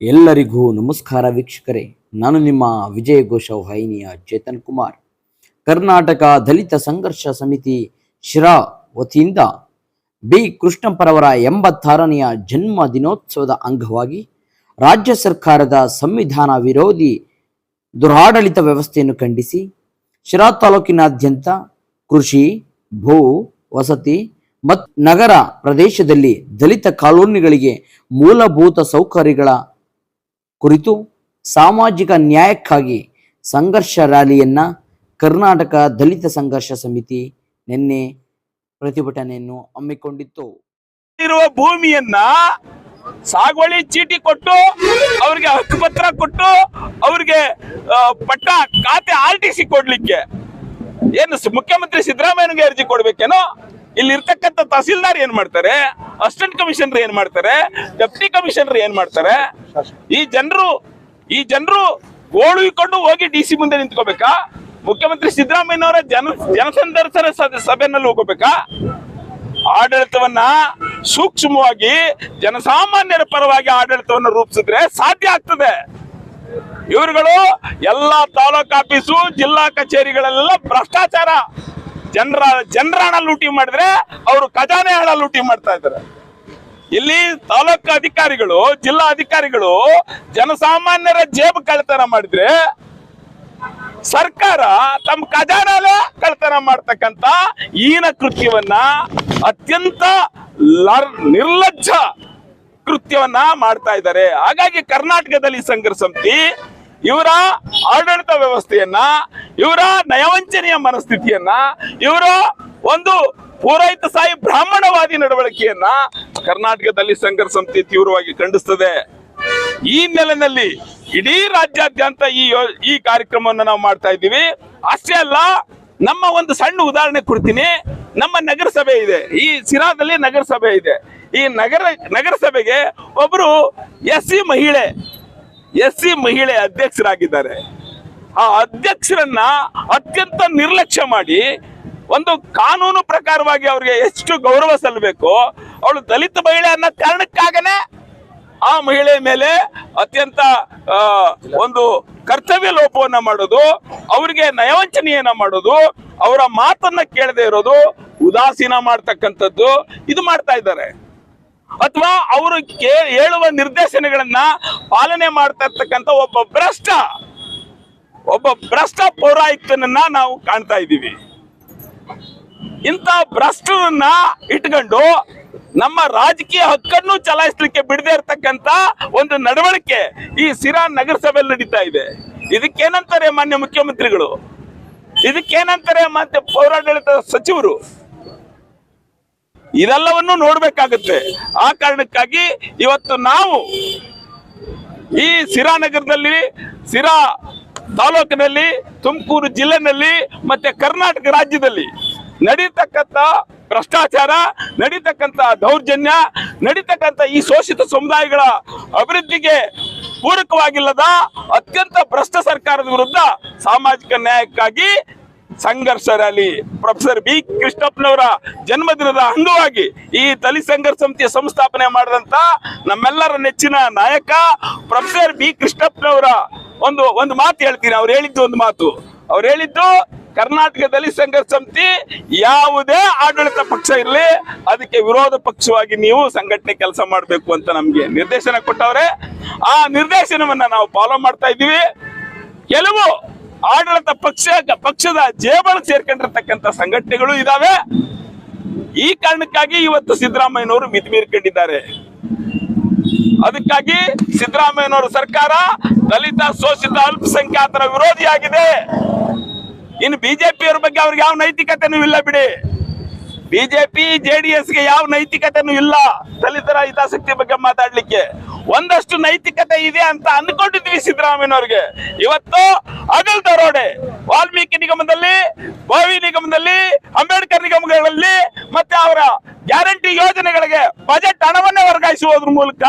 ಎಲ್ಲರಿಗೂ ನಮಸ್ಕಾರ ವೀಕ್ಷಕರೇ. ನಾನು ನಿಮ್ಮ ವಿಜಯ ಘೋಷ ವಾಹಿನಿಯ ಚೇತನ್ ಕುಮಾರ್. ಕರ್ನಾಟಕ ದಲಿತ ಸಂಘರ್ಷ ಸಮಿತಿ ಶಿರಾ ವತಿಯಿಂದ ಬಿ. ಕೃಷ್ಣಪ್ಪರವರ ಎಂಬತ್ತಾರನೆಯ ಜನ್ಮ ದಿನೋತ್ಸವದ ಅಂಗವಾಗಿ ರಾಜ್ಯ ಸರ್ಕಾರದ ಸಂವಿಧಾನ ವಿರೋಧಿ ದುರಾಡಳಿತ ವ್ಯವಸ್ಥೆಯನ್ನು ಖಂಡಿಸಿ ಶಿರಾ ತಾಲೂಕಿನಾದ್ಯಂತ ಕೃಷಿ, ಭೂ, ವಸತಿ ಮತ್ತು ನಗರ ಪ್ರದೇಶದಲ್ಲಿ ದಲಿತ ಕಾಲೋನಿಗಳಿಗೆ ಮೂಲಭೂತ ಸೌಕರ್ಯಗಳ ಕುರಿತು ಸಾಮಾಜಿಕ ನ್ಯಾಯಕ್ಕಾಗಿ ಸಂಘರ್ಷ ರ್ಯಾಲಿಯನ್ನ ಕರ್ನಾಟಕ ದಲಿತ ಸಂಘರ್ಷ ಸಮಿತಿ ನಿನ್ನೆ ಪ್ರತಿಭಟನೆಯನ್ನು ಹಮ್ಮಿಕೊಂಡಿತ್ತು. ಇರುವ ಭೂಮಿಯನ್ನ ಸಾಗುವಳಿ ಚೀಟಿ ಕೊಟ್ಟು, ಅವ್ರಿಗೆ ಹಕ್ಕುಪತ್ರ ಕೊಟ್ಟು, ಅವ್ರಿಗೆ ಪಟ್ಟ ಖಾತೆ ಆರ್ ಟಿ ಸಿ ಕೊಡ್ಲಿಕ್ಕೆ. ಏನು ಮುಖ್ಯಮಂತ್ರಿ ಸಿದ್ದರಾಮಯ್ಯನಿಗೆ ಅರ್ಜಿ ಕೊಡ್ಬೇಕೇನೋ? ಇಲ್ಲಿ ಇರ್ತಕ್ಕಂಥ ತಹಸೀಲ್ದಾರ್ ಏನ್ ಮಾಡ್ತಾರೆ? ಅಸಿಸ್ಟೆಂಟ್ ಕಮಿಷನರ್ ಏನ್ ಮಾಡ್ತಾರೆ? ಡೆಪ್ಟಿ ಕಮಿಷನರ್ ಏನ್ ಮಾಡ್ತಾರೆ? ಈ ಜನರು ಈ ಜನರು ಗೋಳು ಹೋಗಿ ಡಿ ಸಿ ಮುಂದೆ ನಿಂತ್ಕೋಬೇಕಾ? ಮುಖ್ಯಮಂತ್ರಿ ಸಿದ್ದರಾಮಯ್ಯನವರ ಜನ, ಜನಸಂದರ್ಶನ ಸಭೆ- ಸಭೆಯಲ್ಲಿ ಹೋಗಬೇಕಾ ಆಡಳಿತವನ್ನ ಸೂಕ್ಷ್ಮವಾಗಿ, ಜನಸಾಮಾನ್ಯರ ಪರವಾಗಿ ಆಡಳಿತವನ್ನು ರೂಪಿಸಿದ್ರೆ ಸಾಧ್ಯ ಆಗ್ತದೆ. ಇವರುಗಳು ಎಲ್ಲಾ ತಾಲೂಕ್ ಆಫೀಸು, ಜಿಲ್ಲಾ ಕಚೇರಿಗಳಲ್ಲೆಲ್ಲ ಭ್ರಷ್ಟಾಚಾರ. ಜನರ ಜನರ ಹಣ ಲೂಟಿ ಮಾಡಿದ್ರೆ ಅವರು ಖಜಾನೆ ಹಣ ಲೂಟಿ ಮಾಡ್ತಾ ಇದ್ದಾರೆ. ಇಲ್ಲಿ ತಾಲೂಕು ಅಧಿಕಾರಿಗಳು, ಜಿಲ್ಲಾ ಅಧಿಕಾರಿಗಳು ಜನಸಾಮಾನ್ಯರ ಜೇಬು ಕಳ್ತನ ಮಾಡಿದ್ರೆ ಸರ್ಕಾರ ತಮ್ಮ ಖಜಾನೆ ಕಳ್ತನ ಮಾಡ್ತಕ್ಕಂತ ಈನ ಕೃತ್ಯವನ್ನ ಅತ್ಯಂತ ನಿರ್ಲಜ್ಜ ಕೃತ್ಯವನ್ನ ಮಾಡ್ತಾ ಇದ್ದಾರೆ. ಹಾಗಾಗಿ ಕರ್ನಾಟಕದಲ್ಲಿ ಸಂಘರ್ಷ ಸಮಿತಿ ಇವರ ಆಡಳಿತ ವ್ಯವಸ್ಥೆಯನ್ನ, ಇವರ ನಯವಂಚನೆಯ ಮನಸ್ಥಿತಿಯನ್ನ, ಇವರ ಒಂದು ಪೂರೈತ ಸಾಯಿ ಬ್ರಾಹ್ಮಣವಾದಿ ನಡವಳಿಕೆಯನ್ನ ಕರ್ನಾಟಕದಲ್ಲಿ ಸಂಘರ್ಷ ಸಮಿತಿ ತೀವ್ರವಾಗಿ ಖಂಡಿಸ್ತದೆ. ಈ ನೆಲೆಯಲ್ಲಿ ಇಡೀ ರಾಜ್ಯಾದ್ಯಂತ ಈ ಈ ಕಾರ್ಯಕ್ರಮವನ್ನು ನಾವು ಮಾಡ್ತಾ ಇದ್ದೀವಿ. ಅಷ್ಟೇ ಅಲ್ಲ, ನಮ್ಮ ಒಂದು ಸಣ್ಣ ಉದಾಹರಣೆ ಕೊಡ್ತೀನಿ. ನಮ್ಮ ನಗರಸಭೆ ಇದೆ. ಈ ಸಿರಾದಲ್ಲಿ ನಗರಸಭೆ ಇದೆ. ಈ ನಗರ, ನಗರಸಭೆಗೆ ಒಬ್ರು ಎಸ್ ಸಿ ಮಹಿಳೆ ಎಸ್ ಸಿ ಮಹಿಳೆ ಅಧ್ಯಕ್ಷರಾಗಿದ್ದಾರೆ. ಆ ಅಧ್ಯಕ್ಷರನ್ನ ಅತ್ಯಂತ ನಿರ್ಲಕ್ಷ್ಯ ಮಾಡಿ ಒಂದು ಕಾನೂನು ಪ್ರಕಾರವಾಗಿ ಅವ್ರಿಗೆ ಎಷ್ಟು ಗೌರವ ಸಲ್ಲಬೇಕು, ಅವಳು ದಲಿತ ಮಹಿಳೆ ಅನ್ನೋ ಕಾರಣಕ್ಕಾಗನೆ ಆ ಮಹಿಳೆ ಮೇಲೆ ಅತ್ಯಂತ ಒಂದು ಕರ್ತವ್ಯ ಲೋಪವನ್ನ ಮಾಡೋದು, ಅವರಿಗೆ ನಯವಂಚನೆಯನ್ನ ಮಾಡೋದು, ಅವರ ಮಾತನ್ನ ಕೇಳದೆ ಇರೋದು, ಉದಾಸೀನ ಮಾಡ್ತಕ್ಕಂಥದ್ದು ಇದು ಮಾಡ್ತಾ ಇದ್ದಾರೆ. ಅಥವಾ ಅವರು ಹೇಳುವ ನಿರ್ದೇಶನಗಳನ್ನ ಪಾಲನೆ ಮಾಡ್ತಾ ಇರ್ತಕ್ಕಂಥ ಒಬ್ಬ ಭ್ರಷ್ಟ ಒಬ್ಬ ಭ್ರಷ್ಟ ಪೌರಾಯುಕ್ತನನ್ನ ನಾವು ಕಾಣ್ತಾ ಇದ್ದೀವಿ. ಇಂಥ ಭ್ರಷ್ಟರನ್ನ ಇಟ್ಕೊಂಡು ನಮ್ಮ ರಾಜಕೀಯ ಹಕ್ಕನ್ನು ಚಲಾಯಿಸಲಿಕ್ಕೆ ಬಿಡದೆ ಇರತಕ್ಕಂತ ಒಂದು ನಡವಳಿಕೆ ಈ ಸಿರಾ ನಗರಸಭೆಯಲ್ಲಿ ನಡೀತಾ ಇದೆ. ಇದಕ್ಕೇನಂತಾರೆ ಮಾನ್ಯ ಮುಖ್ಯಮಂತ್ರಿಗಳು? ಇದಕ್ಕೇನಂತಾರೆ ಮತ್ತೆ ಪೌರಾಡಳಿತ ಸಚಿವರು? ಇದೆಲ್ಲವನ್ನು ನೋಡ್ಬೇಕಾಗುತ್ತೆ. ಆ ಕಾರಣಕ್ಕಾಗಿ ಇವತ್ತು ನಾವು ಈ ಸಿರಾ ನಗರದಲ್ಲಿ, ಸಿರಾ ತಾಲೂಕಿನಲ್ಲಿ, ತುಮಕೂರು ಜಿಲ್ಲೆನಲ್ಲಿ, ಮತ್ತೆ ಕರ್ನಾಟಕ ರಾಜ್ಯದಲ್ಲಿ ನಡೀತಕ್ಕಂಥ ಭ್ರಷ್ಟಾಚಾರ, ನಡೀತಕ್ಕಂಥ ದೌರ್ಜನ್ಯ, ನಡೀತಕ್ಕಂಥ ಈ ಶೋಷಿತ ಸಮುದಾಯಗಳ ಅಭಿವೃದ್ಧಿಗೆ ಪೂರಕವಾಗಿಲ್ಲದ ಅತ್ಯಂತ ಭ್ರಷ್ಟ ಸರ್ಕಾರದ ವಿರುದ್ಧ ಸಾಮಾಜಿಕ ನ್ಯಾಯಕ್ಕಾಗಿ ಸಂಘರ್ಷ ರ್ಯಾಲಿ ಪ್ರೊಫೆಸರ್ ಬಿ ಕೃಷ್ಣಪ್ಪನವರ ಜನ್ಮದಿನದ ಅಂಗವಾಗಿ ಈ ದಲಿತ ಸಂಘರ್ಷ ಸಮಿತಿಯ ಸಂಸ್ಥಾಪನೆ ಮಾಡಿದಂತ ನಮ್ಮೆಲ್ಲರ ನೆಚ್ಚಿನ ನಾಯಕ ಪ್ರೊಫೆಸರ್ ಬಿ ಕೃಷ್ಣಪ್ಪನವರ ಒಂದು ಒಂದು ಮಾತು ಹೇಳ್ತೀನಿ. ಅವ್ರು ಹೇಳಿದ್ದು ಒಂದು ಮಾತು. ಅವ್ರು ಹೇಳಿದ್ದು ಕರ್ನಾಟಕದಲ್ಲಿ ಸಂಘರ್ಷ ಸಮಿತಿ ಯಾವುದೇ ಆಡಳಿತ ಪಕ್ಷ ಇರಲಿ, ಅದಕ್ಕೆ ವಿರೋಧ ಪಕ್ಷವಾಗಿ ನೀವು ಸಂಘಟನೆ ಕೆಲಸ ಮಾಡಬೇಕು ಅಂತ ನಮಗೆ ನಿರ್ದೇಶನ ಕೊಟ್ಟವ್ರೆ. ಆ ನಿರ್ದೇಶನವನ್ನ ನಾವು ಫಾಲೋ ಮಾಡ್ತಾ ಇದ್ದೀವಿ. ಕೆಲವು ಆಡಳಿತ ಪಕ್ಷ, ಪಕ್ಷದ ಜೇಬಳು ಸೇರ್ಕೊಂಡಿರ್ತಕ್ಕಂಥ ಸಂಘಟನೆಗಳು ಇದಾವೆ. ಈ ಕಾರಣಕ್ಕಾಗಿ ಇವತ್ತು ಸಿದ್ದರಾಮಯ್ಯನವರು ಮಿತಿ ಮೀರ್ಕೊಂಡಿದ್ದಾರೆ. ಅದಕ್ಕಾಗಿ ಸಿದ್ದರಾಮಯ್ಯನವರ ಸರ್ಕಾರ ದಲಿತ, ಶೋಷಿತ, ಅಲ್ಪಸಂಖ್ಯಾತರ ವಿರೋಧಿಯಾಗಿದೆ. ಇನ್ನು ಬಿಜೆಪಿಯವರ ಬಗ್ಗೆ ಅವ್ರಿಗೆ ಯಾವ ನೈತಿಕತೆನೂ ಇಲ್ಲ ಬಿಡಿ. ಬಿಜೆಪಿ ಜೆಡಿಎಸ್ಗೆ ಯಾವ ನೈತಿಕತೆನೂ ಇಲ್ಲ. ದಲಿತರ ಹಿತಾಸಕ್ತಿ ಬಗ್ಗೆ ಮಾತಾಡ್ಲಿಕ್ಕೆ. ಒಂದಷ್ಟು ನೈತಿಕತೆ ಇದೆ ಅಂತ ಅನ್ಕೊಂಡಿದ್ವಿ ಸಿದ್ದರಾಮಯ್ಯನವ್ರಿಗೆ. ಇವತ್ತು ಅಗಲ್ ದರೋಡೆ ವಾಲ್ಮೀಕಿ ನಿಗಮದಲ್ಲಿ ಬಾವಿ ನಿಗಮದಲ್ಲಿ, ಅಂಬೇಡ್ಕರ್ ನಿಗಮಗಳಲ್ಲಿ ಮತ್ತೆ ಅವರ ಗ್ಯಾರಂಟಿ ಯೋಜನೆಗಳಿಗೆ ಬಜೆಟ್ ಹಣವನ್ನೇ ವರ್ಗಾಯಿಸುವುದ್ರ ಮೂಲಕ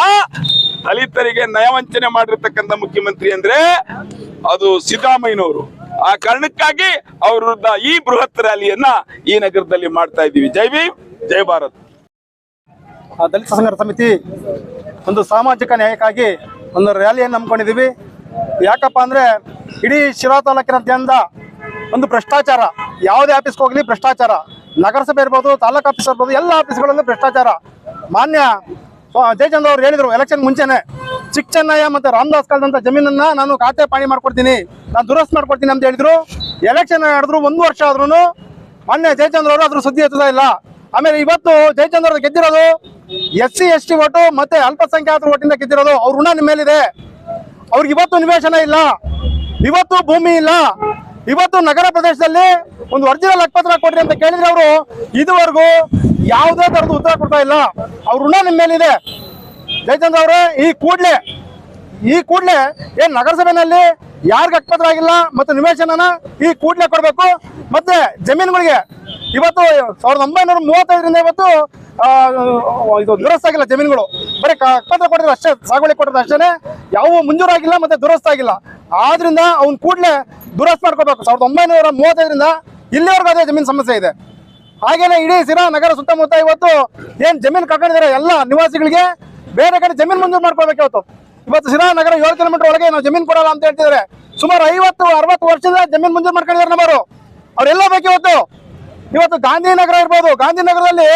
ದಲಿತರಿಗೆ ನಯವಂಚನೆ ಮಾಡಿರ್ತಕ್ಕಂಥ ಮುಖ್ಯಮಂತ್ರಿ ಅಂದ್ರೆ ಅದು ಸಿದ್ದರಾಮಯ್ಯನವರು. ಆ ಕಾರಣಕ್ಕಾಗಿ ಅವ್ರ ವಿರುದ್ಧ ಈ ಬೃಹತ್ ರ್ಯಾಲಿಯನ್ನ ಈ ನಗರದಲ್ಲಿ ಮಾಡ್ತಾ ಇದ್ದೀವಿ. ಜೈ ಭೀಮ್, ಜೈ ಭಾರತ್. ದಲಿತ ಸಂಘರ್ಷ ಸಮಿತಿ ಒಂದು ಸಾಮಾಜಿಕ ನ್ಯಾಯಕ್ಕಾಗಿ ಒಂದು ರ್ಯಾಲಿಯನ್ನು ಹಮ್ಮಿಕೊಂಡಿದ್ದೀವಿ. ಯಾಕಪ್ಪ ಅಂದರೆ ಇಡೀ ಶಿರಾ ತಾಲೂಕಿನಾದ್ಯಂತ ಒಂದು ಭ್ರಷ್ಟಾಚಾರ. ಯಾವುದೇ ಆಫೀಸ್ಗೆ ಹೋಗಲಿ ಭ್ರಷ್ಟಾಚಾರ. ನಗರಸಭೆ ಇರ್ಬೋದು, ತಾಲೂಕು ಆಫೀಸ್ ಇರ್ಬೋದು, ಎಲ್ಲ ಆಫೀಸ್ಗಳಲ್ಲೂ ಭ್ರಷ್ಟಾಚಾರ. ಮಾನ್ಯ ಜಯಚಂದ್ರ ಅವರು ಹೇಳಿದರು ಎಲೆಕ್ಷನ್ ಮುಂಚೆನೆ. ಚಿಕ್ಕ ಚೆನ್ನಯ್ಯ ಮತ್ತು ರಾಮದಾಸ್ ಕಾಲದಂತ ಜಮೀನನ್ನ ನಾನು ಖಾತೆ ಪಾಣಿ ಮಾಡ್ಕೊಡ್ತೀನಿ. ನಾನು ದುರಸ್ತಿ ಮಾಡ್ಕೊಡ್ತೀನಿ ಅಂತ ಹೇಳಿದ್ರು. ಎಲೆಕ್ಷನ್ ನಡೆದ್ರು ಒಂದು ವರ್ಷ ಆದ್ರೂ ಮೊನ್ನೆ ಜಯಚಂದ್ರ ಅವರು ಅದ್ರ ಸುದ್ದಿ ಎತ್ತದ ಇಲ್ಲ. ಆಮೇಲೆ ಇವತ್ತು ಜಯಚಂದ್ರ ಅವರು ಗೆದ್ದಿರೋದು S C S T vote ಮತ್ತೆ ಅಲ್ಪಸಂಖ್ಯಾತರ ಓಟಿಂದ ಗೆದ್ದಿರೋದು, ಅವ್ರ ಋಣ ನಿಮ್ಮ ಮೇಲಿದೆ. ಅವ್ರಿಗೆ ಇವತ್ತು ನಿವೇಶನ ಇಲ್ಲ. ಇವತ್ತು ಭೂಮಿ ಇಲ್ಲ. ಇವತ್ತು ನಗರ ಪ್ರದೇಶದಲ್ಲಿ ಒಂದು ಒರಿಜಿನಲ್ ಹಕ್ಕಪತ್ರ ಕೊಡ್ರಿ ಅಂತ ಕೇಳಿದ್ರೆ ಅವರು, ಇದುವರೆಗೂ ಯಾವುದೇ ತರದ ಉತ್ತರ ಕೊಡ್ತಾ ಇಲ್ಲ. ಅವ್ರ ಋಣ ನಿಮ್ಮ ಮೇಲಿದೆ. ಜಯಚಂದ್ರ ಅವರು, ಈ ಕೂಡ್ಲೆ ಈ ಕೂಡ್ಲೆ ಏನ್ ನಗರಸಭೆನಲ್ಲಿ ಯಾರಿಗ ಹಕ್ಕಪತ್ರ ಆಗಿಲ್ಲ ಮತ್ತು ನಿವೇಶನನ ಈ ಕೂಡ್ಲೆ ಕೊಡಬೇಕು. ಮತ್ತೆ ಜಮೀನುಗಳಿಗೆ ಇವತ್ತು ಸಾವಿರದ ಒಂಬೈನೂರ ಮೂವತ್ತೈದರಿಂದ ಇವತ್ತು ಇದು ದುರಸ್ತ ಆಗಿಲ್ಲ ಜಮೀನುಗಳು. ಬರೀ ಕ- ಹಕ್ಕಪತ್ರ ಕೊಟ್ಟಿದ್ರೆ ಅಷ್ಟೇ, ಸಾಗುವಳಿ ಕೊಟ್ಟಿದ್ರೆ ಅಷ್ಟೇ ಯಾವ ಮುಂಜೂರಾಗಿಲ್ಲ ಮತ್ತೆ ದುರಸ್ತ ಆಗಿಲ್ಲ. ಆದ್ರಿಂದ ಅವ್ನ ಕೂಡಲೇ ದುರಸ್ತ ಮಾಡ್ಕೋಬೇಕು. ಸಾವಿರದ ಒಂಬೈನೂರ ಮೂವತ್ತೈದರಿಂದ ಇಲ್ಲಿವರೆಗೂ ಅದೇ ಜಮೀನು ಸಮಸ್ಯೆ ಇದೆ. ಹಾಗೇನೆ ಇಡೀ ಸಿರಾ ನಗರ ಸುತ್ತಮುತ್ತ ಇವತ್ತು ಏನ್ ಜಮೀನು ಕಳ್ಕೊಂಡಿದ್ದಾರೆ ಎಲ್ಲ ನಿವಾಸಿಗಳಿಗೆ ಬೇರೆ ಕಡೆ ಜಮೀನು ಮಂಜೂರು ಮಾಡ್ಕೊಳ್ಬೇಕು ಇವತ್ತು. ಇವತ್ತು ಸಿರಾ ನಗರ ಏಳು ಕಿಲೋಮೀಟರ್ ಒಳಗೆ ನಾವು ಜಮೀನು ಕೊಡಲ್ಲ ಅಂತ ಹೇಳ್ತಿದ್ದಾರೆ. ಸುಮಾರು ಐವತ್ತು, ಅರವತ್ತು ವರ್ಷದಿಂದ ಜಮೀನು ಮಂಜೂರು ಮಾಡ್ಕೊಂಡಿದ್ದಾರೆ ನಮ್ಮವರು. ಅವರೆಲ್ಲ ಬೇಕು ಇವತ್ತು. ಇವತ್ತು ಗಾಂಧಿನಗರ ಇರ್ಬೋದು. ಗಾಂಧಿನಗರದಲ್ಲಿ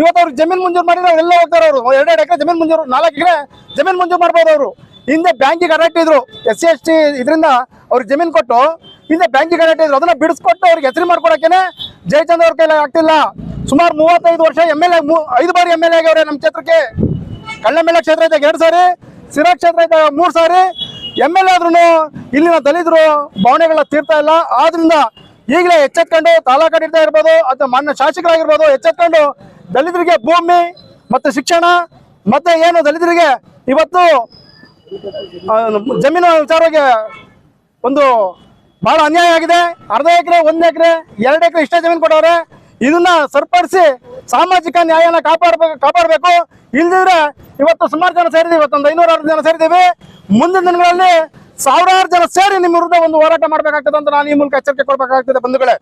ಇವತ್ತು ಅವ್ರಿಗೆ ಜಮೀನು ಮಂಜೂರು ಮಾಡಿದ್ರೆ ಅವರೆಲ್ಲ ಹೋಗ್ತಾರೆ ಅವರು. ಎರಡೆರಡು ಎಕರೆ ಜಮೀನು ಮಂಜೂರು, ನಾಲ್ಕು ಎಕರೆ ಜಮೀನು ಮಂಜೂರು ಮಾಡ್ಬೋದು ಅವರು. ಹಿಂದೆ ಬ್ಯಾಂಕಿಗೆ ಅಡಾಕ್ಟ್ ಇದ್ರು. ಎಸ್ ಸಿ, ಎಸ್ ಟಿ ಇದರಿಂದ ಅವ್ರಿಗೆ ಜಮೀನು ಕೊಟ್ಟು ಹಿಂದೆ ಬ್ಯಾಂಕಿಂಗ್ ಕನೆಕ್ಟ್ ಇದ್ರು. ಅದನ್ನ ಬಿಡಿಸ್ಕೊಟ್ಟು ಅವ್ರಿಗೆ ಹೆಸರು ಮಾಡ್ಕೊಡಕ್ಕೇನೆ ಜಯಚಂದ್ರ ಅವ್ರ ಕೈಲಿ ಆಗ್ತಿಲ್ಲ. ಸುಮಾರು ಮೂವತ್ತೈದು ವರ್ಷ ಎಂ ಎಲ್ ಎ ಐದು ಬಾರಿ ಎಂ ಎಲ್ ಎ ಆಗ್ಯವ್ರೆ ನಮ್ಮ ಕ್ಷೇತ್ರಕ್ಕೆ. ಕಳ್ಳಮೇಲೆ ಕ್ಷೇತ್ರ ಇದ್ದಾಗ ಎರಡು ಸಾರಿ ಸಿರಾ ಕ್ಷೇತ್ರ ಇದ್ದಾಗ ಮೂರು ಸಾರಿ. ಎಂ ಎಲ್ ಎ ಆದ್ರೂ ಇಲ್ಲಿನ ದಲಿತರು ಭಾವನೆಗಳ ತೀರ್ತಾ ಇಲ್ಲ. ಆದ್ರಿಂದ ಈಗಲೇ ಎಚ್ಚೆತ್ಕೊಂಡು ತಾಲೂಕಾಡಳಿತ ಇರ್ಬೋದು ಅಥವಾ ಮಾನ್ಯ ಶಾಸಕರಾಗಿರ್ಬೋದು ಎಚ್ಚೆತ್ಕೊಂಡು ದಲಿತರಿಗೆ ಭೂಮಿ ಮತ್ತು ಶಿಕ್ಷಣ ಮತ್ತೆ ಏನು ದಲಿತರಿಗೆ ಇವತ್ತು ಜಮೀನು ವಿಚಾರವಾಗಿ ಒಂದು ಬಹಳ ಅನ್ಯಾಯ ಆಗಿದೆ. ಅರ್ಧ ಎಕರೆ, ಒಂದ್ ಎಕರೆ, ಎರಡು ಎಕರೆ ಇಷ್ಟೇ ಜಮೀನು ಕೊಟ್ಟವ್ರೆ. ಇದನ್ನ ಸರಿಪಡಿಸಿ ಸಾಮಾಜಿಕ ನ್ಯಾಯನ ಕಾಪಾಡಬೇಕು ಕಾಪಾಡಬೇಕು. ಇಲ್ದಿದ್ರೆ ಇವತ್ತು ಸುಮಾರು ಜನ ಸೇರಿದೀವಿ ಇವತ್ತೊಂದು ಐನೂರ ಅರವತ್ತು ಜನ ಸೇರಿದ್ದೀವಿ. ಮುಂದಿನ ದಿನಗಳಲ್ಲಿ ಸಾವಿರಾರು ಜನ ಸೇರಿ ನಿಮ್ಮ ವಿರುದ್ಧ ಒಂದು ಹೋರಾಟ ಮಾಡಬೇಕಾಗ್ತದೆ ಅಂತ ನಾನು ಈ ಮೂಲಕ ಎಚ್ಚರಿಕೆ ಕೊಡಬೇಕಾಗ್ತದೆ ಬಂಧುಗಳೇ.